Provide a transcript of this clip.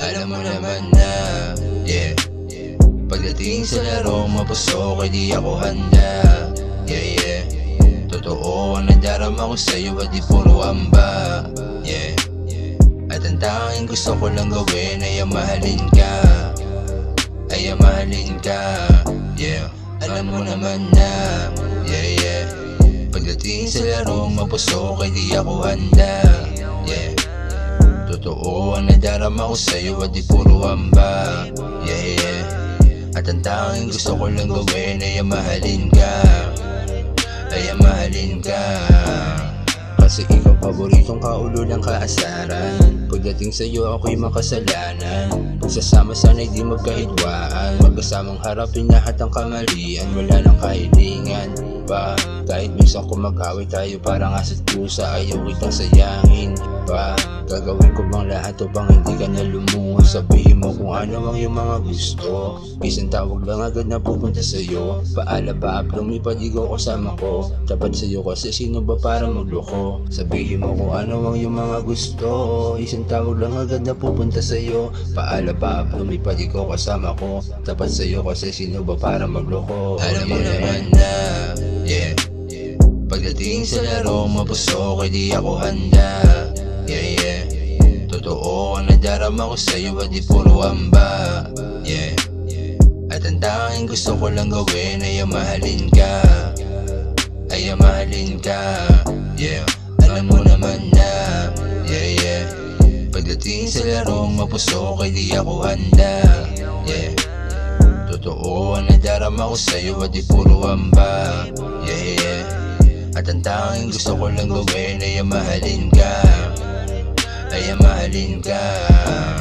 Alam mo naman na Yeah. Pagdating sa laro mapusok ay di ako handa. Yeah yeah. Totoo ang nadarama ko sa'yo at di puro amba Yeah. At ang tanging gusto ko lang gawin ay ang mahalin ka. Ay ang mahalin ka. Yeah. Alam mo naman na Yeah yeah. Pagdating sa laro mapusok ay di ako handa. Yeah Totoo ang nadarama ko sa'yo at di puro amba Yeah yeah. At ang tanging gusto ko lang gawin ay mahalin ka. Ay mahalin ka. Kasi ikaw paboritong kaulo ng kaasaran. Pagdating sa'yo ako'y makasalanan. Sasama sana'y di magkahidwaan. Magkasamang harapin lahat ang kamalian. Wala nang kahilingan pa. Kahit minsan kung mag-away tayo parang asa't pusa Ayaw kitang sayangin pa Gagawin ko bang lahat o bang hindi ka na lumunga Sabihin mo kung ano ang iyong mga gusto. Isang tawag lang agad na pupunta sa'yo. Paala ba? Lumipad ikaw kasama ko. Tapat sa'yo kasi sino ba para magloko? Sabihin mo kung ano ang iyong mga gusto. Isang tawag lang agad na pupunta sa'yo. Paala ba? Lumipad ikaw kasama ko. Tapat sa'yo kasi sino ba para magloko? Alam mo naman na Yeah Pagdating sa laro mapusok ay di ako handa. Yeah yeah nadarama ko sa'yo at di puro amba Yeah. At ang tanging gusto ko lang gawin ay ang mahalin ka. Ay ang mahalin ka. Yeah. Alam mo naman na. Yeah yeah. Pagdating sa laro mapusok ay di ako handa. Yeah. Totoo ang nadarama ko sa'yo at di puro amba Yeah yeah. At ang tanging gusto ko lang gawin ay mahalin ka Ay ang mahalin ka